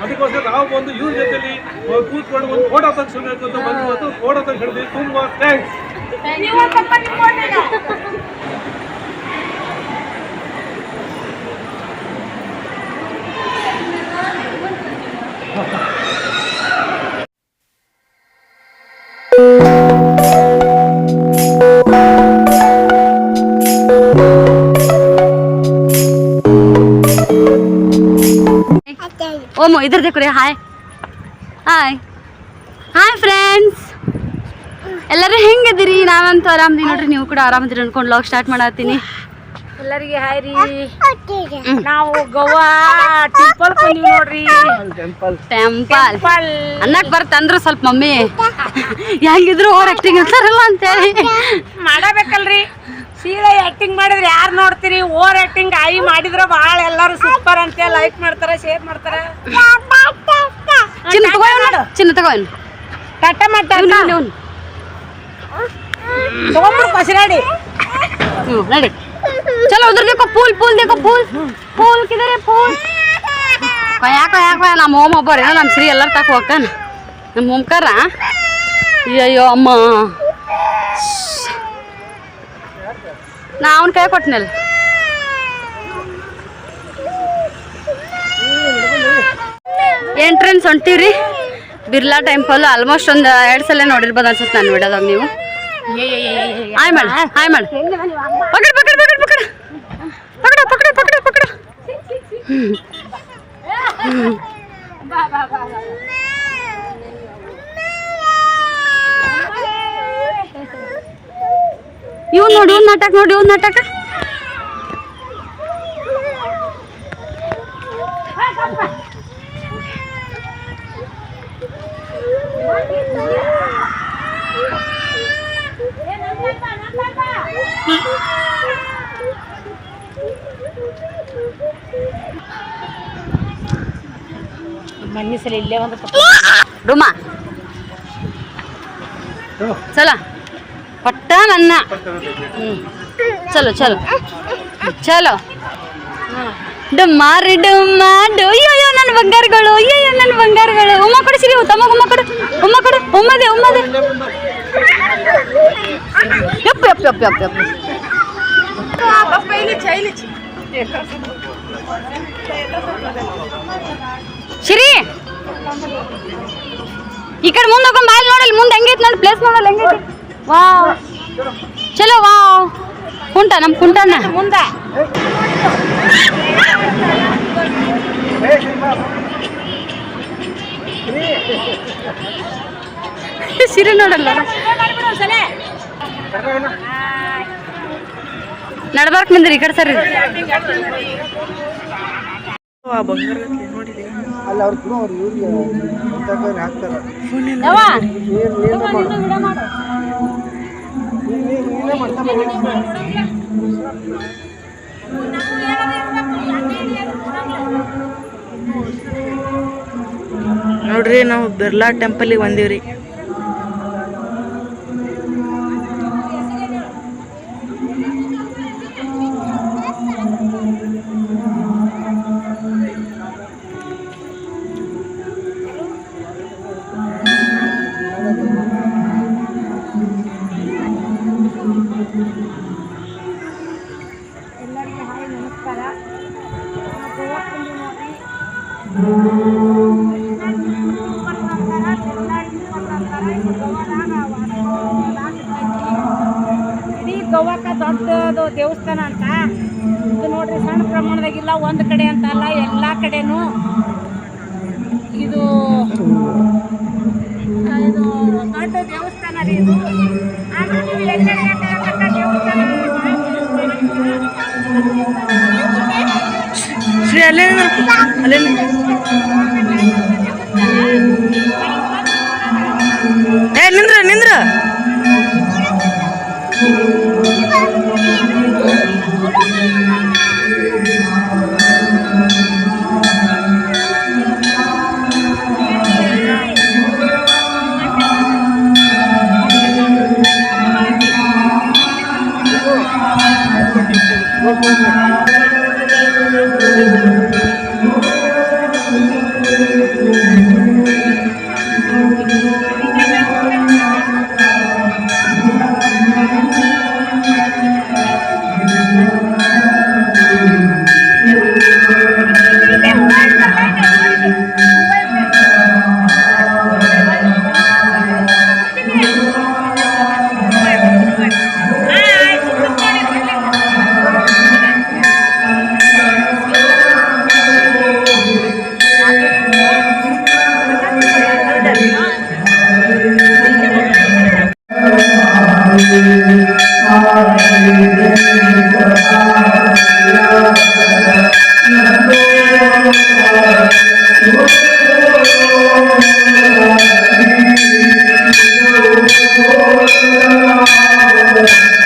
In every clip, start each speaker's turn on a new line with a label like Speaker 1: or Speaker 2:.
Speaker 1: ಅದಕ್ಕೋಸ್ಕರ ನಾವು ಬಂದು ಇವ್ರ ಜೊತೆಲಿ ಕೂತ್ಕೊಂಡು ಒಂದು ಫೋಟೋ ತಗ್ಸ್ಕೊಬೇಕು ಅಂತ ಬಂದು ಫೋಟೋ ಫೋಟೋ ತೆಗೆದು ತುಂಬಾ ಥ್ಯಾಂಕ್ಸ್
Speaker 2: ಓಮೋ ಇದ್ರ ದೇಕ್ರಿ ಹಾಯ್ ಹಾಯ್ ಹಾಯ್ ಫ್ರೆಂಡ್ಸ್ ಎಲ್ಲರೂ ಹೆಂಗಿದ್ದೀರಿ ನಾವಂತೂ ಆರಾಮದಿ ನೋಡ್ರಿ ನೀವು ಕೂಡ ಆರಾಮದಿರಿ ಅನ್ಕೊಂಡು ಲಾಗ್ ಸ್ಟಾರ್ಟ್ ಮಾಡತ್ತೀನಿ.
Speaker 3: ಎಲ್ಲರಿಗೆ ಹಾಯ್ ರೀ. ನಾವು ಗೋವಾ ಟೆಂಪಲ್ ಬಂದೀವಿ ನೋಡ್ರಿ.
Speaker 1: ಟೆಂಪಲ್
Speaker 2: ಟೆಂಪಲ್ ಅನ್ನಕ್ ಬರ್ತಂದ್ರು ಸ್ವಲ್ಪ ಮಮ್ಮಿ. ಹೆಂಗಿದ್ರು ಓವರ್ ಆಕ್ಟಿಂಗ್ ಇರ್ತಾರಲ್ಲ ಅಂತೇಳಿ.
Speaker 3: ಮಾಡಬೇಕಲ್ರಿ. ಸೀದಾ ಆಕ್ಟಿಂಗ್ ಮಾಡಿದ್ರೆ ಯಾರು ನೋಡ್ತೀರಿ? ಓವರ್ ಆಕ್ಟಿಂಗ್ ಐ ಮಾಡಿದ್ರೆ ಭಾಳ ಎಲ್ಲರೂ ಸೂಪರ್ ಅಂತ. ಲೈಕ್ ಮಾಡ್ತಾರೆ ಶೇರ್ ಮಾಡ್ತಾರೆ?
Speaker 2: ಚಿನ್ನ ತಗೋ ಚಿನ್ನ ತಗೋ
Speaker 3: ಟಟ್ಟ ಮಾಡ್ತಾರೆ ತಗೊಂಡ್ಬಿಡು ಪಸರಾಡಿ
Speaker 2: ಹ್ಞೂ ನಡಿ ಚಲೋ ಉದ್ರ ದೇಖೋ ಪೂಲ್ ಪೂಲ್ ದೇಖೋ ಪೂಲ್. ಪೂಲ್ ಕಿದರೆ ಪೂಲ್. ಯಾಕ ಯಾಕ ನಮ್ಮ ಓಮ್ ಒಬ್ಬರೇನೋ ನಮ್ಮ ಶ್ರೀ ಎಲ್ಲರ ತಕ ಹೋಗ್ತಾನೆ. ನಮ್ಮ ಹೋಮ್ಕಾರ. ಅಯ್ಯೋ ಅಮ್ಮ. ನಾ ಅವನ ಕೈ ಕೊಟ್ಟನಲ್ಲ ಎಂಟ್ರೆನ್ಸ್ ಹೊಂಟೀವ್ರಿ ಬಿರ್ಲಾ ಟೆಂಪಲ್ ಆಲ್ಮೋಸ್ಟ್ ಒಂದು ಎರಡು ಸಲ ನೋಡಿರ್ಬೋದು ಅನ್ಸುತ್ತೆ ನಾನು ವಿಡಿಯೋದಾಗ ನೀವು ಹಾಯ್ ಮಾಡ ಹಾಯ್ ಮಾಡ ಪಕಡ ಪಕಡ ಪಕಡ ಪಕಡ ಪಕಡ ಪಕಡ ಪಕಡ ಪಕಡ ಇವ್ನು ನೋಡಿ ಇವ್ನ ನಾಟಕ ನೋಡಿ ಇವ್ನ ನಾಟಕ.
Speaker 3: ಮನ್ನಿ ಸಲ ಇಲ್ಲೇ ಒಂದು
Speaker 2: ರುಮಾ. ಚಲೋ ಪಟ್ಟ ನನ್ನ. ಹ್ಞೂ ಚಲೋ ಚಲೋ. ಚಲೋ. ಡುಮ್ಮಾರಿ ಡುಮ್ಮ ಅಯ್ಯೋ ನನ್ನ ಬಂಗಾರಗಳು. ಅಯ್ಯೋ ನನ್ನ ಬಂಗಾರಗಳು. ಉಮ್ಮ ಕೊಡು, ಸಿರಿ ತಮ್ಮ ಉಮ್ಮ ಕೊಡು. ಉಮ್ಮ ಕೊಡು, ಉಮ್ಮದೆ ಉಮ್ಮದೆ. ಯಪ್ಪ ಯಪ್ಪ ಯಪ್ಪ ಯಪ್ಪ ಯಪ್ಪ. ಶಿರಿ ಈ ಕಡೆ ಮುಂದೆ ಹೋಗೋಣ ಬಾಯ್ ನೋಡಲ್ಲಿ ಮುಂದೆ ಹೆಂಗೈತೆ ನೋಡಿ ಪ್ಲೇಸ್ ನೋಡಲ್ಲ ಹೆಂಗೈತಿ. ವಾವ್ ಚಲೋ ವಾವ್ ಕುಂಟ ನಮ್ಮ ಕುಂಟಣ್ಣ
Speaker 3: ಮುಂದೆ
Speaker 2: ಸಿರಿ ನೋಡಲ್ಲ ನಡ್ಬಾರ್ಕ್ ಬಂದ್ರಿ ಈ ಕಡೆ ಸರಿ
Speaker 1: ಅಲ್ಲಿ ಅವ್ರು ಕೂಡ ಅವ್ರು ಇವ್ರಿಗೆ ಹಾಕ್ತಾರೆ
Speaker 4: ನೋಡ್ರಿ ನಾವು ಬಿರ್ಲಾ ಟೆಂಪಲಿಗೆ ಬಂದೀವ್ರಿ.
Speaker 3: ಇಡೀ ಗೋವಾಕ ದೊಡ್ಡದು ದೇವಸ್ಥಾನ ಅಂತ. ಇದು ನೋಡ್ರಿ ಸಣ್ಣ ಪ್ರಮಾಣದಾಗಿಲ್ಲ ಒಂದು ಕಡೆ ಅಂತ ಅಲ್ಲ, ಎಲ್ಲ ಕಡೆನೂ ಇದು
Speaker 4: ಶ್ರೀ ಅಲ್ಲೇ ನಿಂದ್ರು. ಅಲ್ಲೇ ನಿಂದ್ರು. ಏ ನಿಂದ್ರ
Speaker 1: Thank you. ಎಲ್ಲರಿಗೆ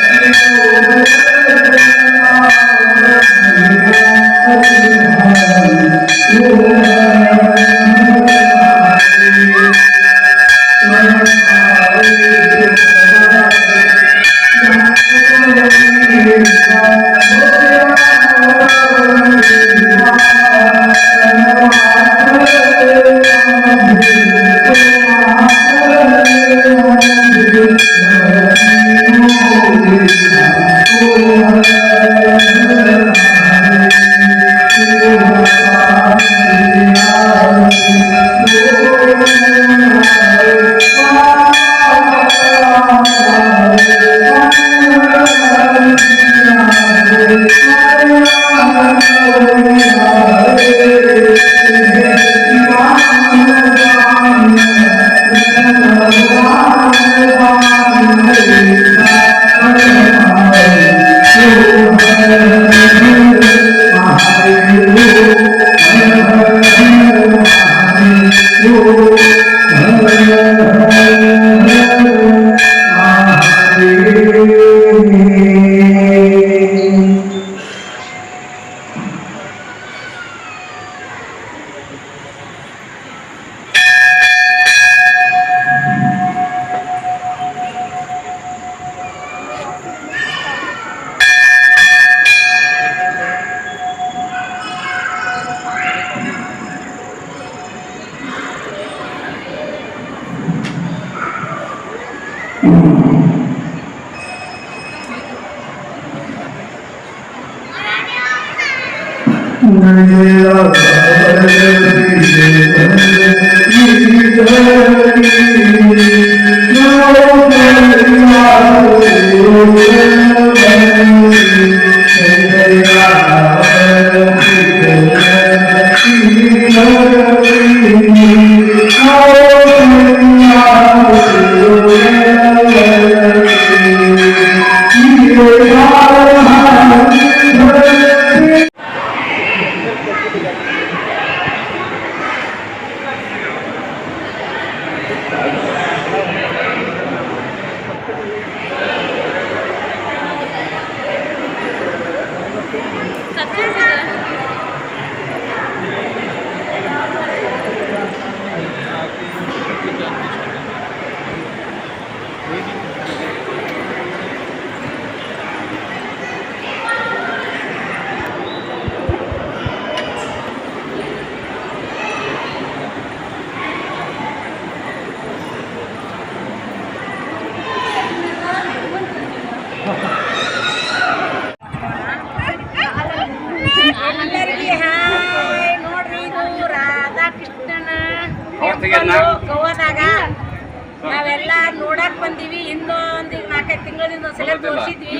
Speaker 1: ತಿಂಗಳಿಂದ ಒಂದ್ಸಲ ತೋರಿಸಿದ್ವಿ.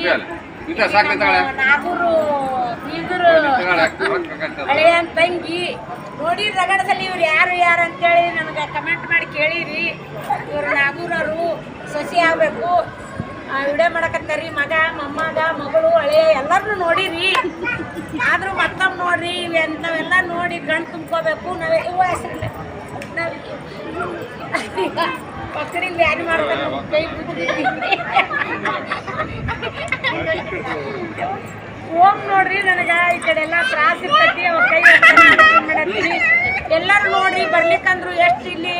Speaker 1: ನಾಗೂರು ಬೀಗರು ಹಳೆಯ ತಂಗಿ. ನೋಡಿ ರಗಡದಲ್ಲಿ ಇವ್ರು ಯಾರು ಯಾರು ಅಂತೇಳಿ ನನಗೆ ಕಮೆಂಟ್ ಮಾಡಿ ಕೇಳಿರಿ. ಇವ್ರು ನಾಗೂರವರು ಸಸಿ ಆಗ್ಬೇಕು. ವಿಡಿಯೋ ಮಾಡಕತ್ತಾರಿ. ಮಗ ಮೊಮ್ಮಗ ಮಗಳು ಹಳೆಯ ಎಲ್ಲರನ್ನೂ ನೋಡಿರಿ. ಆದರೂ ಮತ್ತೊಮ್ಮೆ ನೋಡ್ರಿ ಇವ್ ನಾವೆಲ್ಲ ನೋಡಿ ಗಂಟು ತುಂಬ್ಕೋಬೇಕು. ನಾವೇ ಇವ ಹೆಸರಿಲ್ಲ ಪಕ್ಕಡಿಂದ ಬ್ಯಾನ್ ಮಾಡ್ತಾರೆ? ಕೈ ಬಿದ್ದಿದ್ದೀವಿ. ಹೋಗ್ ನೋಡ್ರಿ ನನಗ ಈ ಕಡೆ ಎಲ್ಲ ತ್ರಾಸ ಇರ್ತೈತಿ, ಅವ್ರ ಕೈ ಮಾಡತ್ತೀನಿ ಎಲ್ಲರೂ ನೋಡ್ರಿ, ಬರ್ಲಿಕ್ಕಂದ್ರು ಎಷ್ಟು ಇಲ್ಲಿ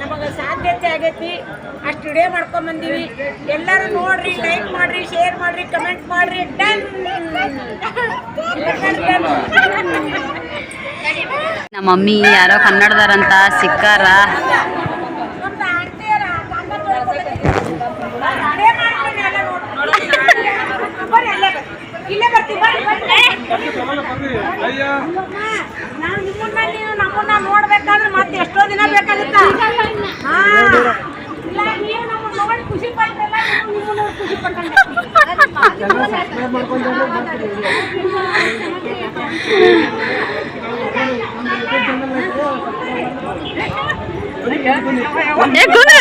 Speaker 1: ನಮಗೆ ಸಾಧ್ಯತೆ ಆಗೈತಿ, ಅಷ್ಟು ವಿಡಿಯೋ ಮಾಡ್ಕೊಂಡ್ ಬಂದೀವಿ. ಎಲ್ಲರೂ ನೋಡ್ರಿ ಲೈಕ್ ಮಾಡ್ರಿ ಶೇರ್ ಮಾಡ್ರಿ ಕಮೆಂಟ್ ಮಾಡ್ರಿ ಡನ್
Speaker 2: ನಮ್ಮ ಮಮ್ಮಿ ಯಾರೋ ಕನ್ನಡದಾರಂತ ಸಿಕ್ಕಾರ
Speaker 3: ನಮ್ದು ಆಂಟಿಯರ ಕಾಕ ಅದೇ ಮಾಡ್ತೀನಿ ಎಲ್ಲ ನೋಡಿ ಬರ್ರಿ ಅಲ್ಲೇ ಬರ್ರಿ. ಇಲ್ಲೇ ಬರ್ತೀವಿ ಬರ್ರಿ ಬರ್ರಿ
Speaker 1: ಚಲೋ ಬರ್ರಿ ಅಯ್ಯ
Speaker 3: ನಾವು ನಿಮ್ಮನ್ನ ನೋಡ್ಬೇಕಾದ್ರೆ ಮತ್ತೆ ಎಷ್ಟೋ ದಿನ ಬೇಕಾಗುತ್ತ ಖುಷಿ ಪಡ್ತಲ್ಲ ಖುಷಿ
Speaker 2: ಕುಂದ್ರ.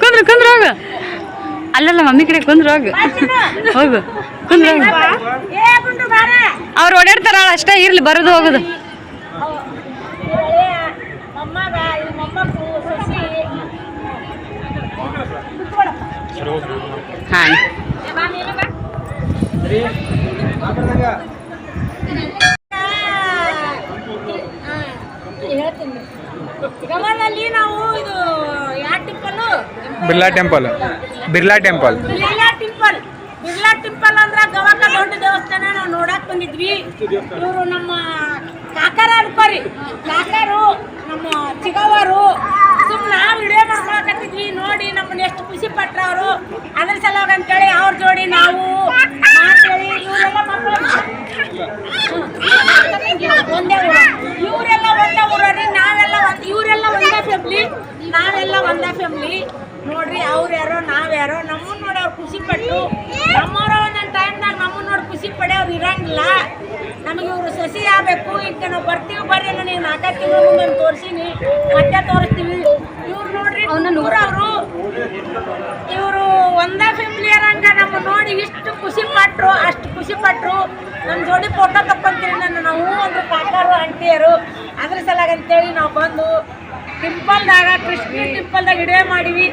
Speaker 2: ಕುಂದ್ರ ಕುಂದ್ರ ಹೋಗು. ಅಲ್ಲಲ್ಲ, ಮಮ್ಮಿ ಕಡೆ ಕುಂದ್ರ ಹೋಗು. ಹೋಗು. ಕುಂದ್ರ ಅವ್ರು ಓಡಾಡ್ತಾರ ಅಷ್ಟೇ ಇರ್ಲಿ, ಬರೋದು ಹೋಗುದು.
Speaker 3: ಹೇಳ್ತೀನಿ. ಗಮನಲ್ಲಿ ನಾವು ಇದು
Speaker 5: Birla temple. Birla temple.
Speaker 3: Birla temple. Birla temple ಅಂದ್ರ ಗವಾಕ ದೊಡ್ಡ ದೇವಸ್ಥಾನ ನಾವು ನೋಡಕ್ ಬಂದಿದ್ವಿ. ಇವರು ನಮ್ಮ ಕಾಕಾರ ಅನ್ಕೋರಿ. ಕಾಕರು, ನಮ್ಮ ಚಿಗವರು ಸುಮ್ ನಾವು ವಿಡಿಯೋ ಮಾಡ್ಕೊಳಕತ್ತಿದ್ವಿ. ನೋಡಿ ನಮ್ಮನ್ನ ಎಷ್ಟು ಖುಷಿ ಪಟ್ರ ಅವರು ಅದ್ರ ಸಲುವಾಗಿ ಅಂತೇಳಿ ಅವ್ರ ಜೋಡಿ ನಾವು ಮಾತಾಡಿ ಇವರೆಲ್ಲ ಒಂದೇ ಊರು. ಇವರೆಲ್ಲ ಒಂದೇ ಊರರಿ ನಾವೆಲ್ಲ ಇವರೆಲ್ಲ ಒಂದೇ ಫ್ಯಾಮ್ಲಿ ನಾವೆಲ್ಲ ಒಂದೇ ಫ್ಯಾಮ್ಲಿ ನೋಡ್ರಿ ಅವ್ರು ಯಾರೋ ನಾವ್ಯಾರೋ ನಮ್ಮನ್ನ ನೋಡಿ ಅವ್ರು ಖುಷಿ ಪಟ್ಟು ನಮ್ಮವ್ರ ಒಂದೊಂದು ಟೈಮ್ನಾಗ ನಮ್ಮನ್ನ ನೋಡಿ ಖುಷಿ ಪಡೆ ಅವ್ರು ಇರಂಗಿಲ್ಲ. ನಮಗೆ ಇವರು ಸಸಿ ಆಗ್ಬೇಕು ಈಗ ನಾವು ಬರ್ತೀವಿ ಬರ್ರಿ ನಾನು ನೀವು ನಾಲ್ಕು ತಿಂಗಳು ಮುಂದೆ ತೋರಿಸಿನಿ ಮತ್ತೆ ತೋರಿಸ್ತೀವಿ. ಇವ್ರು ನೋಡ್ರಿ ಅವರು ಇವರು ಒಂದೇ ಫ್ಯಾಮಿಲಿ ರಂಗ ನಮ್ಮ ನೋಡಿ ಇಷ್ಟು ಖುಷಿ ಪಟ್ರು ಅಷ್ಟು ಖುಷಿ ಪಟ್ರು. ನಮ್ಮ ಜೋಡಿ ಫೋಟೋ ತಕ್ಕೊಂತೀರಿ ನನ್ನ ನಾವು ಅಂದ್ರೆ ಕಾಕಾರು ಆಂಟಿಯರು. ಅದ್ರ ಸಲಾಗ ಅಂತೇಳಿ ನಾವು ಬಂದು ಟೆಂಪಲ್ದಾಗ ಕೃಷ್ಣ ಟಿಂಪಲ್ದಾಗ ವಿಡಿಯೋ ಮಾಡಿವಿ.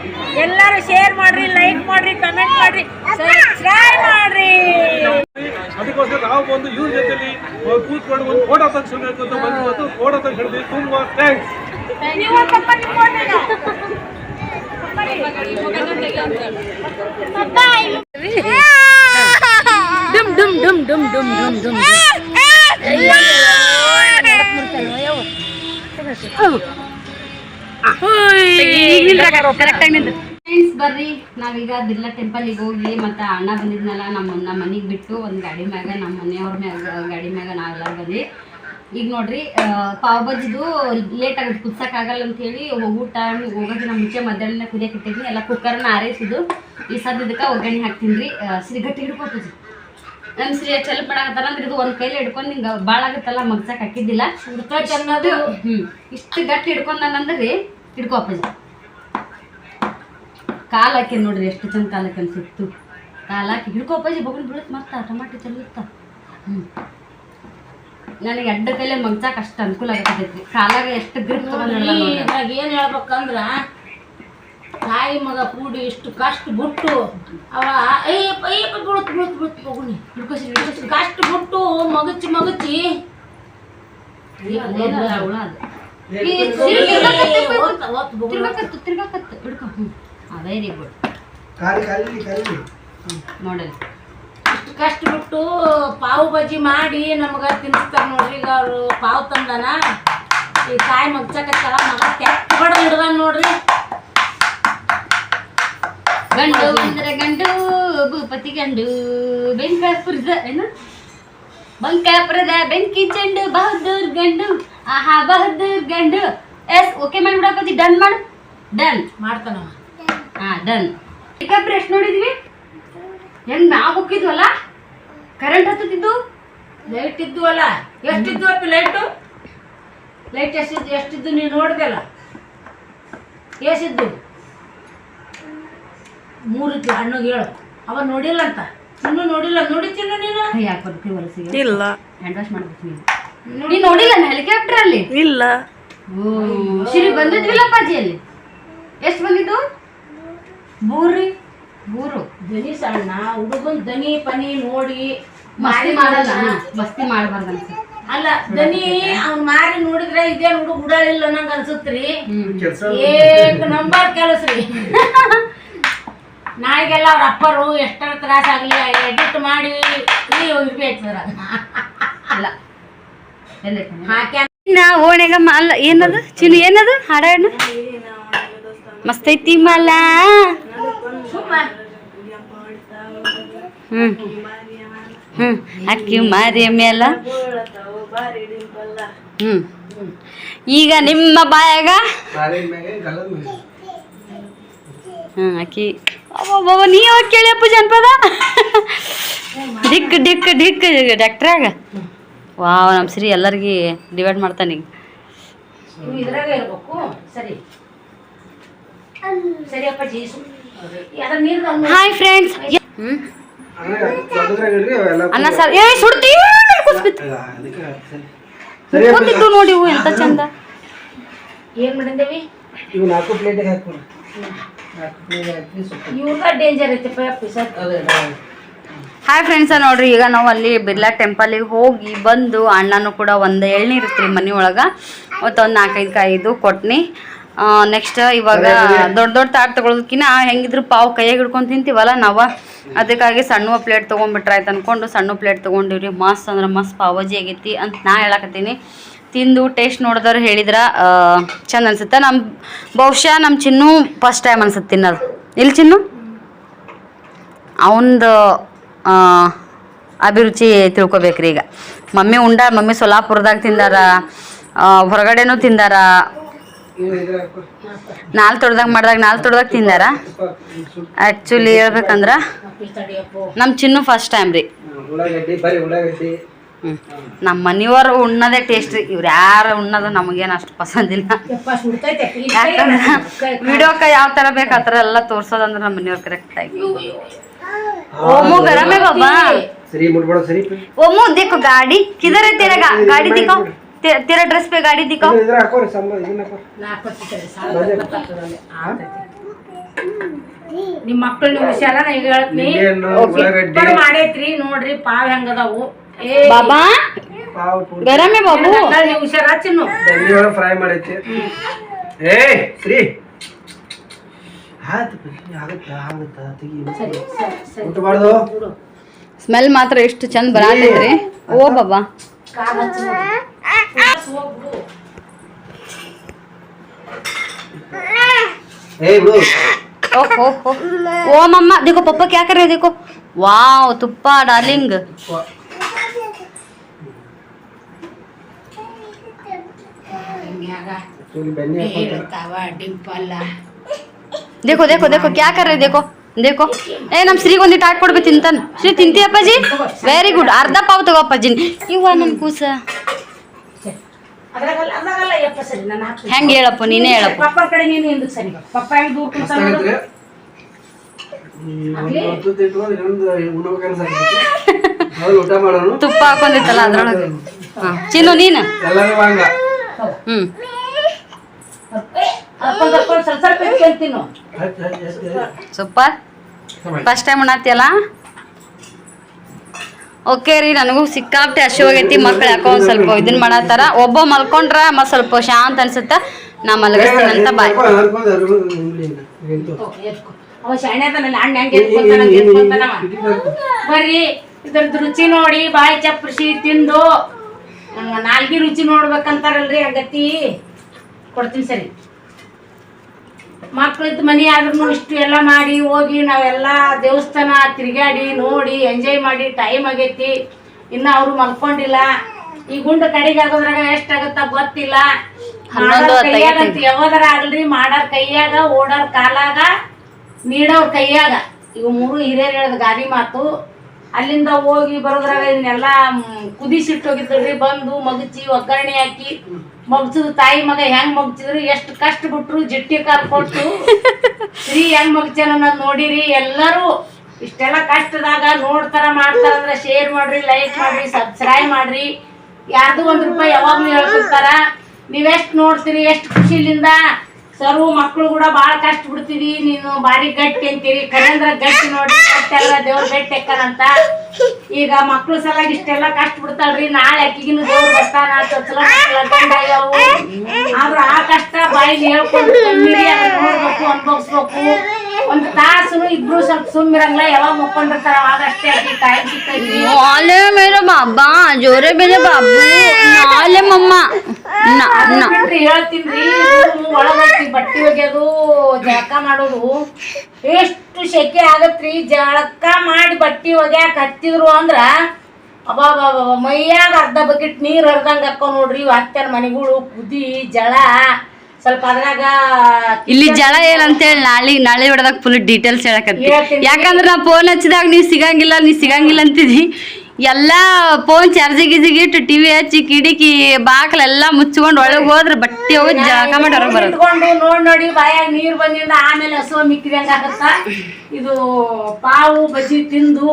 Speaker 3: ಎಲ್ಲರೂ ಶೇರ್ ಮಾಡ್ರಿ ಲೈಕ್ ಮಾಡ್ರಿ ಕಮೆಂಟ್ ಮಾಡ್ರಿ ಸಬ್ಸ್ಕ್ರೈಬ್ ಮಾಡ್ರಿ.
Speaker 1: ಅದಕ್ಕೋಸ್ಕರ ನಾವು ಒಂದು ಇವ್ರ ಜೊತೆಲಿ ಕೂತ್ಕೊಂಡು ಒಂದು ಫೋಟೋ ತಗ್ಸ್ಬೇಕು ಅಂತ ಬಂದು ಮತ್ತು ಫೋಟೋ ತೆಗೆದು ತುಂಬಾ ಥ್ಯಾಂಕ್ಸ್
Speaker 3: ಡುಮ್
Speaker 2: ಡುಮ್ ಡುಮ್ ಡುಮ್ ಡುಮ್ ಡುಮ್ ಡುಮ್. ಡುಮ್ ಫ್ರೆಂಡ್ಸ್ ಬರ್ರಿ. ನಾವೀಗ ಬಿರ್ಲಾ ಟೆಂಪಲ್ಗೆ ಹೋಗಿ ಮತ್ತೆ ಅಣ್ಣ ಬಂದಿದ್ನಲ್ಲ ನಮ್ಮ ನಮ್ಮ ಮನೆಗೆ ಬಿಟ್ಟು ಒಂದು ಗಾಡಿ ಮ್ಯಾಗ ನಮ್ಮ ಮನೆಯವ್ರ ಮ್ಯಾಗ ಗಾಡಿ ಮ್ಯಾಗ ನಾವೆಲ್ಲ ಬಂದ್ವಿ. ಈಗ ನೋಡ್ರಿ ಪಾವ್ ಬಜ್ಜಿದು ಲೇಟ್ ಆಗುತ್ತೆ ಕುದ್ಸಕ್ ಆಗಲ್ಲ ಅಂತ ಹೇಳಿ ಹೋಗೋ ಟೈಮ್ ಹೋಗೋದಿನ ಮುಂಚೆ ಮಧ್ಯಾಹ್ನ ಕುದಿಯಕ್ಕೆ ಇಟ್ಟಿದ್ವಿ. ಎಲ್ಲ ಕುಕ್ಕರ್ನ ಆರೈಸಿದ್ದು ಈ ಸದ್ಯದಕ್ಕೆ ಒಗ್ಗರಣೆ ಹಾಕ್ತೀನಿ ರೀ ಸಿರಿ ಗಟ್ಟಿ ನಮ್ಮ ಶ್ರೀ ಚೆಲ್ ಮಾಡಕತ್ತಾರ ಅಂದ್ರೆ ಇದು ಒಂದ್ ಕೈಲಿ ಹಿಡ್ಕೊಂಡು ಹಿಂಗೆ ಭಾಳ ಆಗುತ್ತಲ್ಲ ಮಗ್ಸಕ್ಕೆ ಹಾಕಿದ್ದಿಲ್ಲ. ಅನ್ನೋದು ಹ್ಞೂ ಇಷ್ಟು ಗಟ್ಟಿ ಹಿಡ್ಕೊಂಡಂದ್ರೆ ಹಿಡ್ಕೋ ಅಪ್ಪಾಜಿ. ಕಾಲು ಹಾಕಿ ನೋಡ್ರಿ ಎಷ್ಟು ಚಂದ ಕಾಲು ಹಾಕಿ ಅನ್ಸಿತ್ತು ಕಾಲು ಹಾಕಿ ಹಿಡ್ಕೋ ಅಪ್ಪಾಜಿ ಬಗಲ್ ಬೀಳುತ್ತೆ ಮತ್ತ ಟಮಾಟಿ ಚೆಲ್ಲುತ್ತ ಹ್ಞೂ ನನಗೆ ಅಡ್ಡ ಕೈಲೇ ಮಗ್ಸಕ್ಕೆ ಅಷ್ಟು ಅನುಕೂಲ ಆಗತ್ತೈತಿ ಕಾಲಾಗ ಎಷ್ಟು ಗ್ರಿಪ್
Speaker 3: ಏನ್ ಹೇಳ್ಬೇಕಂದ್ರ ತಾಯಿ ಮಗ ಕೂಡಿ ಇಷ್ಟು ಕಷ್ಟ ಬಿಟ್ಟು ಅವ ಅಯ್ಯಪ್ಪ ಅಯ್ಯಪ್ಪ ಬೀಳುತ್ತ ಬೀಳುತ್ತ ಬೀಳುತ್ತ ಹೋಗುಣಿ
Speaker 2: ಹಿಡ್ಕೊಸಿ ಹಿಡ್ಕೊಸಿ
Speaker 3: ಕಷ್ಟ ಬಿಟ್ಟು ಮಗಚಿ ಮಗಚಿ.
Speaker 2: ಅದೇನಲ್ಲ ಹುಳ ಅದು. ಈ
Speaker 3: ಏ,
Speaker 2: ತಿರ್ಗಾಕತ್ತೆ,
Speaker 3: ಒತ್ತ, ಒತ್ತ, ಬೊಗಳು.
Speaker 2: ತಿರ್ಗಾಕತ್ತು ತಿರ್ಗಾಕತ್ತು. ಹಿಡ್ಕೊ ಹ್ಞೂ ವೆರಿ ಗುಡ್ ನೋಡಲಿ.
Speaker 3: ಇಷ್ಟು ಕಷ್ಟ ಬಿಟ್ಟು ಪಾವು ಬಜ್ಜಿ ಮಾಡಿ ನಮಗ ತಿನ್ಸ್ತಾರೆ ನೋಡ್ರಿ ಈಗ ಅವ್ರು ಪಾವು ತಂದನ. ಈ ತಾಯಿ ಮಗ್ಚಕತ್ತಲ್ಲ ಮಗ ತೆಪ್ಪ ಹೊಡೆದು ಹಿಡ್ದಾನ ನೋಡ್ರಿ.
Speaker 2: ಗಂಡು ಬಂದರೆ ಗಂಡು ಭೂಪತಿ ಗಂಡು. ಬೆಂಕಾಪುರದ ಏನು? ಬಂಕಾಪುರದ ಬೆಂಕಿ ಚೆಂಡು ಬಹದ್ದೂರ್ ಗಂಡು. ಆಹಾ ಬಹದ್ದೂರ್ ಗಂಡು. ಎಸ್ ಓಕೆ ಮಾಡ್ಬಿಡಪ್ಪತಿ ಡನ್ ಮಾಡು. ಡನ್
Speaker 3: ಮಾಡ್ತಾನವ.
Speaker 2: ಹಾ ಡನ್ ಹೆಲಿಕಾಪ್ಟರ್ ಎಷ್ಟು ನೋಡಿದ್ವಿ? ಹೆಂಗ್ ನಾವು ಹೋಗಿದ್ವಲ್ಲ ಕರೆಂಟ್ ಹತ್ತದಿದ್ದು
Speaker 3: ಲೈಟ್ ಇದ್ದು ಅಲ್ಲ ಎಷ್ಟಿದ್ದು ಅಪ್ಪ ಲೈಟು? ಲೈಟ್ ಎಷ್ಟಿದ್ದು ಎಷ್ಟಿದ್ದು ನೀನು ನೋಡ್ದಲ್ಲ ಎಷ್ಟಿದ್ದು? ಮೂರಿತ್ತು ಹಣ್ಣು ಹೇಳು. ಅವ ನೋಡಿಲ್ಲ ಅಂತ ಇನ್ನು ನೋಡಿಲ್ಲ ನೋಡಿಚಿನ್ನು ನೀನು.
Speaker 2: ಯಾಕೆ ಬರ್ತೀವಿ ಹೊಲಸಿಗೆ
Speaker 4: ಇಲ್ಲ.
Speaker 2: ಹ್ಯಾಂಡ್ ವಾಶ್ ಮಾಡ್ಬೇಕು ನೀನು. ನೀನು ನೋಡಿಲ್ಲ ಹೆಲಿಕಾಪ್ಟರ್ ಅಲ್ಲಿ?
Speaker 4: ಇಲ್ಲ.
Speaker 2: ಓ ಶಿರಿ ಬಂದಿದ್ವಿಲ್ಲ ಪಾಜಿಯಲ್ಲಿ ಅಲ್ಲಿ ಎಷ್ಟು ಬಂದಿದ್ದು? ಮೂರು. ಮೂರು.
Speaker 3: ದನಿ ಸಣ್ಣ ಹುಡುಗನ್ ದನಿ ಪನಿ ನೋಡಿ
Speaker 2: ಮಸ್ತಿ ಮಾಡಲ್ಲ. ಮಸ್ತಿ ಮಾಡಬಾರ್ದು ಅನ್ಸುತ್ತೆ
Speaker 3: ಅಲ್ಲ ದನಿ ಅವ್ನ್ ಮಾರಿ ನೋಡಿದ್ರೆ ಇದೇನ್ ಹುಡುಗ ಉಡಾಳಿಲ್ಲ ನಂಗೆ ಅನ್ಸುತ್ರಿ? ಏಕ್ ನಂಬರ್ ಕೆಲಸ ರೀ ನಾಳೆಗೆಲ್ಲ ಅವ್ರ ಅಪ್ಪರು ಎಷ್ಟರ ತ್ರಾಸ ಆಗಲಿ ಎಡಿಟ್ ಮಾಡಿ ಇರ್ಬೇಕು
Speaker 2: ಅಲ್ಲ.
Speaker 3: ಹಾಕ್ಯ
Speaker 2: ನಾ ಓಣೆಗ ಮಲ್ಲ ಏನದು? ಚಿನ್ನು ಏನದು? ಹಾಡ ಹೇಳು. ಮಸ್ತ್ ಐತಿ ಮಲ.
Speaker 3: ಸುಮ್ಮ.
Speaker 2: ಹ್ಮ್. ಹ್ಮ್. ಅಕ್ಕಿ ಮಾರಿಯ ಮೇಲ ಹ್ಮ್. ಈಗ ನಿಮ್ಮ ಬಾಯಾಗ? ಹ್ಮ್ ಅಕ್ಕಿ. ಅಬ್ಬಬ್ಬಬ್ಬ, ನೀ ಯಾವಾಗ ಕೇಳಿಯಪ್ಪ ಜನಪದ? ಡಿಕ್ ಡಿಕ್ ಡಿಕ್ ಡಾಕ್ಟ್ರಾಗ ವಾವ್ ನಮ್ಮ ಶ್ರೀ ಎಲ್ಲರಿಗೆ ಡಿವೈಡ್ ಮಾಡ್ತಾನೆ ಈಗ.
Speaker 3: ಸರಿ. ಸರಿ
Speaker 2: ಹಾಯ್ ಫ್ರೆಂಡ್ಸ್ ಹ್ಮ್? ಅನ್ನ ಸರ್ ಏ ಸುಡ್ತಿ ಕೂತಿದ್ದು ನೋಡಿ ಇವು ಎಂತ ಚಂದ.
Speaker 3: ಏನ್ ಮಾಡಿದ್ದೇವಿ?
Speaker 1: ಇವು ನಾಲ್ಕು ಪ್ಲೇಟಿಗೆ ಹಾಕ್ಬಿಡು.
Speaker 3: ಇವ್ರದ ಡೇಂಜರ್
Speaker 2: ಹಾಯ್ ಫ್ರೆಂಡ್ಸ ನೋಡ್ರಿ ಈಗ ನಾವು ಅಲ್ಲಿ ಬಿರ್ಲಾ ಟೆಂಪಲಿಗೆ ಹೋಗಿ ಬಂದು ಅಣ್ಣನೂ ಕೂಡ ಒಂದು ಎಳ್ನೀರು ರೀ ಮನೆ ಒಳಗೆ. ಮತ್ತು ಒಂದು ನಾಲ್ಕೈದು ಕಾಯಿದು ಕೊಟ್ನಿ. ನೆಕ್ಸ್ಟ್ ಇವಾಗ ದೊಡ್ಡ ದೊಡ್ಡ ತಾಟ್ ತಗೊಳೋದಕ್ಕಿಂತ ಹೆಂಗಿದ್ರು ಪಾವು ಕೈಯಾಗ ಹಿಡ್ಕೊಂಡು ತಿಂತೀವಲ್ಲ ನಾವು? ಅದಕ್ಕಾಗಿ ಸಣ್ಣ ಪ್ಲೇಟ್ ತೊಗೊಂಡ್ಬಿಟ್ರೆ ಆಯ್ತು ಅಂದ್ಕೊಂಡು ಸಣ್ಣ ಪ್ಲೇಟ್ ತೊಗೊಂಡಿವ್ರಿ. ಮಸ್ತ್ ಅಂದ್ರೆ ಮಸ್ತ್ ಪಾವಜಿ ಆಗೈತಿ ಅಂತ ನಾ ಹೇಳಕತ್ತೀನಿ. ತಿಂದು ಟೇಸ್ಟ್ ನೋಡಿದವ್ರು ಹೇಳಿದ್ರ ಚಂದ ಅನ್ಸುತ್ತೆ. ನಮ್ಮ ಬಹುಶಃ ನಮ್ಮ ಚಿನ್ನು ಫಸ್ಟ್ ಟೈಮ್ ಅನ್ಸುತ್ತೆ ತಿನ್ನೋದು. ಇಲ್ಲಿ ಚಿನ್ನು? ಅವಂದು ಅಭಿರುಚಿ ತಿಳ್ಕೊಬೇಕ್ರಿ ಈಗ. ಮಮ್ಮಿ ಉಂಡ, ಮಮ್ಮಿ ಸೊಲಾಪುರದಾಗ ತಿಂದಾರ ಹೊರಗಡೆನೂ ತಿಂದಾರ. ನಾಲ್ ತೊಡ್ದಾಗ ಮಾಡಿದಾಗ ನಾಲ್ ತೊಡ್ದಾಗ ತಿಂದಾರ. ಆ್ಯಕ್ಚುಲಿ ಹೇಳ್ಬೇಕಂದ್ರ ನಮ್ಮ ಚಿನ್ನು ಫಸ್ಟ್ ಟೈಮ್ ರೀ. ಹ್ಞೂ ನಮ್ಮ ಮನೆಯವರು ಉಣ್ಣೋದೇ ಟೇಸ್ಟ್ ರೀ ಇವ್ರು ಯಾರು ಉಣ್ಣೋದು ನಮಗೇನು ಅಷ್ಟು ಪಸಂದಿಲ್ಲ
Speaker 3: ಯಪ್ಪ ಸುಡ್ತೈತೆ ಅಪ್ಪಿ. ಈ ಕೈ
Speaker 2: ಯಾಕಂದ್ರೆ
Speaker 3: ಕೈ-
Speaker 2: ವಿಡಿಯೋಕ್ಕೆ ಯಾವ ಥರ ಬೇಕು ಆ ಥರ ಎಲ್ಲ ತೋರ್ಸೋದಂದ್ರೆ ನಮ್ಮ ಮನೆಯವ್ರು ಕರೆಕ್ಟಾಗಿ ಓಮೋ ಗರಮೇ ಬಾಬಾ
Speaker 1: ಸರಿ ಮುಟ್ಬೇಡ ಸರಿ
Speaker 2: ओमो देखो गाड़ी किधर है तेरा गा, गाड़ी दिखाओ ते, तेरा ड्रेस पे गाड़ी दिखाओ
Speaker 1: ಇದ್ರ ಹಾಕೋರಿ ಸಂಬಳ ಇದನ್ನ ಹಾಕೋ
Speaker 3: ನಾಲ್ಕು ಹೊತ್ತು ತಡಿ, ಸಾಲ ಬರ್ತದೆ. ಆಗ್ತೈತಿ. ನಿಮ್ ಮಕ್ಕಳು ನೀವು ಹುಷಾರ ನಾ ಈಗ ಹೇಳ್ತೀನಿ
Speaker 1: ನಿಂಬೆಹಣ್ಣು ಉಳ್ಳಾಗಡ್ಡಿ
Speaker 3: ಇಬ್ಬರು ಮಾಡೈತ್ರಿ ನೋಡ್ರಿ ಪಾವ್ ಹೆಂಗದಾವು
Speaker 2: ಬಾಬಾ
Speaker 3: ಗರಮೆ ಬಾಬು ಹುಷಾರ ಚಿನ್ನು
Speaker 1: ಬೆಳ್ಳಿಯೊಳಗೆ ಫ್ರೈ ಮಾಡೈತಿ ಏ ಶ್ರೀ
Speaker 2: ಸ್ಮೆಲ್ ಮಾತ್ರ ಎಷ್ಟು ಚಂದ ಬರತ್ತೈತ್ರಿ ಓ ಬಾಬಾ ಓ ಮಮ್ಮ ದೇಖೋ ಪಪ್ಪ
Speaker 3: ಕ್ಯಾ
Speaker 1: ಕರ ದೇಖೋ ವಾವ್
Speaker 3: ತುಪ್ಪ ಡಾರ್ಲಿಂಗ್
Speaker 2: ಮ್ಯಾಗ ಬೀಳ್ತಾವ ದೇಖೋ ದೇಖೋ ದೇಖೋ ಕ್ಯಾ ಕರ್ರೆ ದೇಖೋ? ದೇಖೋ. ಏ ನಮ್ಮ ಶ್ರೀಗೆ ಒಂದಿಟ್ಟು ಹಾಕ್ಕೊಡ್ಬೇಕು ತಿಂತಾನ. ಶ್ರೀ ತಿಂತೀಯ ಅಪ್ಪಾಜಿ? ವೆರಿ ಗುಡ್ ಅರ್ಧ ಪಾವ್ ತಗೋ ಅಪ್ಪಾಜಿ. ಇವ ನನ್ನ ಕೂಸ. ಹೆಂಗೆ ಹೇಳಪ್ಪ ನೀನೇ ಹೇಳಪ್ಪ.
Speaker 3: ನೀನು
Speaker 2: ತುಪ್ಪ ಹಾಕೊಂಡಿತ್ತಲ್ಲ ಅದ್ರೊಳಗೆ. ಚಿನ್ನು ನೀನು? ಹ್ಮ್. ಸೂಪರ್. ಫಸ್ಟ್ ಟೈಮ್ ಉಣ್ಣತ್ತಿಯಲ್ಲ ಓಕೆ ರೀ ನನಗೂ ಸಿಕ್ಕಾಪಟ್ಟೆ ಹಸಿ ಹೋಗೈತಿ ಮಕ್ಳು ಯಾಕೋ ಒಂದು ಸ್ವಲ್ಪ ಇದನ್ನ ಮಾಡತ್ತಾರ. ಒಬ್ಬ ಮಲ್ಕೊಂಡ್ರ ಮತ್ ಸ್ವಲ್ಪ ಶಾಂತ ಅನ್ಸುತ್ತ. ನಾ ಮಲಗಿಸ್ತೀನಿ ಅಂತ ಬಾಯ್.
Speaker 3: ಬರ್ರಿ ಇದ್ರದ್ದು ರುಚಿ ನೋಡಿ ಬಾಯಿ ಚಪ್ಪರ್ಸಿ ತಿಂದು. ನಾಲ್ಗಿ ರುಚಿ ನೋಡ್ಬೇಕಂತಾರಲ್ರಿ ಅಗತಿ ಕೊಡ್ತೀನಿ ಸರಿ. ಮಕ್ಳದ್ದು ಮನೆ ಆದ್ರೂ ಇಷ್ಟು ಎಲ್ಲ ಮಾಡಿ ಹೋಗಿ ನಾವೆಲ್ಲ ದೇವಸ್ಥಾನ ತಿರುಗಾಡಿ ನೋಡಿ ಎಂಜಾಯ್ ಮಾಡಿ ಟೈಮ್ ಆಗೈತಿ. ಇನ್ನು ಅವರು ಮಲ್ಕೊಂಡಿಲ್ಲ. ಈ ಗುಂಡು ಕಡೆಗೆ ಆಗೋದ್ರಾಗ ಎಷ್ಟಾಗತ್ತ ಗೊತ್ತಿಲ್ಲ. ಯಾವ್ದಾರ ಆಗ್ಲಿ ಮಾಡಾರ್ ಕೈಯಾಗ ಓಡಾರ್ ಕಾಲಾಗ ನೀಡೋರ್ ಕೈಯಾಗ. ಇವು ಮೂರು ಹಿರಿಯರು ಹೇಳಿದ ಗಾದಿ ಮಾತು. ಅಲ್ಲಿಂದ ಹೋಗಿ ಬರೋದ್ರಾಗ ಇದನ್ನೆಲ್ಲ ಕುದಿಸಿಟ್ಟೋಗಿದ್ರಿ ಬಂದು ಮಗಚಿ, ಒಗ್ಗರಣೆ ಹಾಕಿ, ಮಗ್ಚದು ತಾಯಿ ಮಗ ಹೆಂಗ್ ಮಗ್ಚಿದ್ರು, ಎಷ್ಟು ಕಷ್ಟ ಬಿಟ್ರು, ಜಿಟ್ಟಿ ಕಾರ್ ಕೊಟ್ಟು ಶ್ರೀ ಹೆಂಗ್ ಮಗಚನ ನೋಡಿರಿ, ಎಲ್ಲರೂ ಇಷ್ಟೆಲ್ಲ ಕಷ್ಟದಾಗ ನೋಡ್ತಾರ ಮಾಡ್ತಾರ ಅಂದ್ರೆ ಶೇರ್ ಮಾಡ್ರಿ ಲೈಕ್ ಮಾಡ್ರಿ ಸಬ್ಸ್ಕ್ರೈಬ್ ಮಾಡ್ರಿ. ಯಾರ್ದು ಒಂದ್ ರೂಪಾಯಿ ಯಾವಾಗ್ಲೂ ಹೇಳ್ತಿರ್ತಾರ. ನೀವೆಷ್ಟು ನೋಡ್ತೀರಿ, ಎಷ್ಟು ಖುಷಿಲಿಂದ ಸರ್ವ ಮಕ್ಕಳು ಕೂಡ ಬಾಳ ಕಷ್ಟ ಬಿಡ್ತೀವಿ. ನೀನು ಬಾರಿ ಗಟ್ಟಿ ಅಂತೀರಿ. ಕರೇಂದ್ರ ಗಟ್ಟಿ ನೋಡಿ ಗಟ್ಟೆಲ್ಲ ದೇವ್ರ ಗಟ್ಟಿ ಎಕ್ಕನಂತ. ಈಗ ಮಕ್ಳು ಸಲಾಗಿ ಇಷ್ಟೆಲ್ಲ ಕಷ್ಟ ಬಿಡ್ತಾಳ್ರಿ. ನಾಳೆ ಅಕ್ಕಿಗಿನ ದೇವ್ರು ಬರ್ತಾನ. ಆದ್ರ ಆ ಕಷ್ಟ ಬಾಯಿಗೆ ಹೇಳ್ಕೊಂಡು ನೋಡ್ಬೇಕು, ಅನ್ಭವಿಸ್ಬೇಕು. ಒಂದ್ ತಾಸು ಇಬ್ರು ಸ್ವಲ್ಪ ಸುಮ್ಮಿರಂಗಿಲ್ಲ ಯಾವಾಗ ಮುಕ್ಕೊಂಡಿರ್ತಾರ ಅವಾಗ ಅಷ್ಟೇ ಟೈಮ್ ಸಿಕ್ಕೈತಿ
Speaker 2: ನಾಳೆ ಮೇರೆ ಬಾಬಾ ಜೋರೆ ಬೇರೆ ಬಾಬು ನಾಳೆ ಮಮ್ಮ.
Speaker 3: ಬಿಟ್ರಿ ಹೇಳ್ತೀನ್ರಿ. ಇದು ಒಳಗೈತಿ ಬಟ್ಟೆ ಒಗೆಯೋದು ಜಳಕ ಮಾಡೋದು. ಎಷ್ಟು ಶೆಕೆ ಆಗತ್ರಿ. ಜಳಕ ಮಾಡಿ ಬಟ್ಟೆ ಒಗ್ಯಾಕ ಹತ್ತಿದ್ರು ಅಂದ್ರ ಅಬ್ಬಾಬಾಬಾ ಮೈಯಾಗ ಅರ್ಧ ಬಕೆಟ್ ನೀರ್ ಹರ್ದಂಗ ಹಾಕೋ ನೋಡ್ರಿ. ಹತ್ತಿರ ಮನೆಗಳು ಕುದಿ ಜಳ. ಸ್ವಲ್ಪ ಅದ್ರಾಗ
Speaker 2: ಇಲ್ಲಿ ಜಳ ಏನಂತೇಳಿ ನಾಳೆ ನಾಳೆ ಹೊಡೆದಾಗ ಫುಲ್ ಡೀಟೇಲ್ಸ್ ಹೇಳಕತ್ತಿ. ಯಾಕಂದ್ರೆ ನಾ ಫೋನ್ ಹಚ್ಚಿದಾಗ ನೀ ಸಿಗಂಗಿಲ್ಲ ನೀ ಸಿಗಂಗಿಲ್ಲ ಅಂತೀರಿ ಎಲ್ಲ ಫೋನ್ ಚಾರ್ಜಿ ಗಿಜಿಗೆ ಇಟ್ಟು ಟಿವಿ ಹಚ್ಚಿ ಕಿಡಿಕಿ ಬಾಕ್ಲೆಲ್ಲ ಮುಚ್ಕೊಂಡು ಒಳಗೆ ಹೋದ್ರೆ ಬಟ್ಟೆ ಹೋಗಿ ಜಳಕ ಮಾಡಿ ಹೊರಗೆ ಬರೋದು.
Speaker 3: ನೋಡಿ ನೋಡ್ ನೋಡಿ ಬಾಯಾಗ ನೀರು ಬಂದಿಂದ ಆಮೇಲೆ ಹಸು ಮಿಕ್ಕಿದಂಗ ಆಗತ್ತ? ಇದು ಪಾವು ಬಜ್ಜಿ ತಿಂದು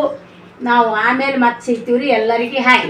Speaker 3: ನಾವು ಆಮೇಲೆ ಮತ್ತೆ ಸಿಗ್ತೀವ್ರಿ ಎಲ್ಲರಿಗೆ ಹಾಯ್.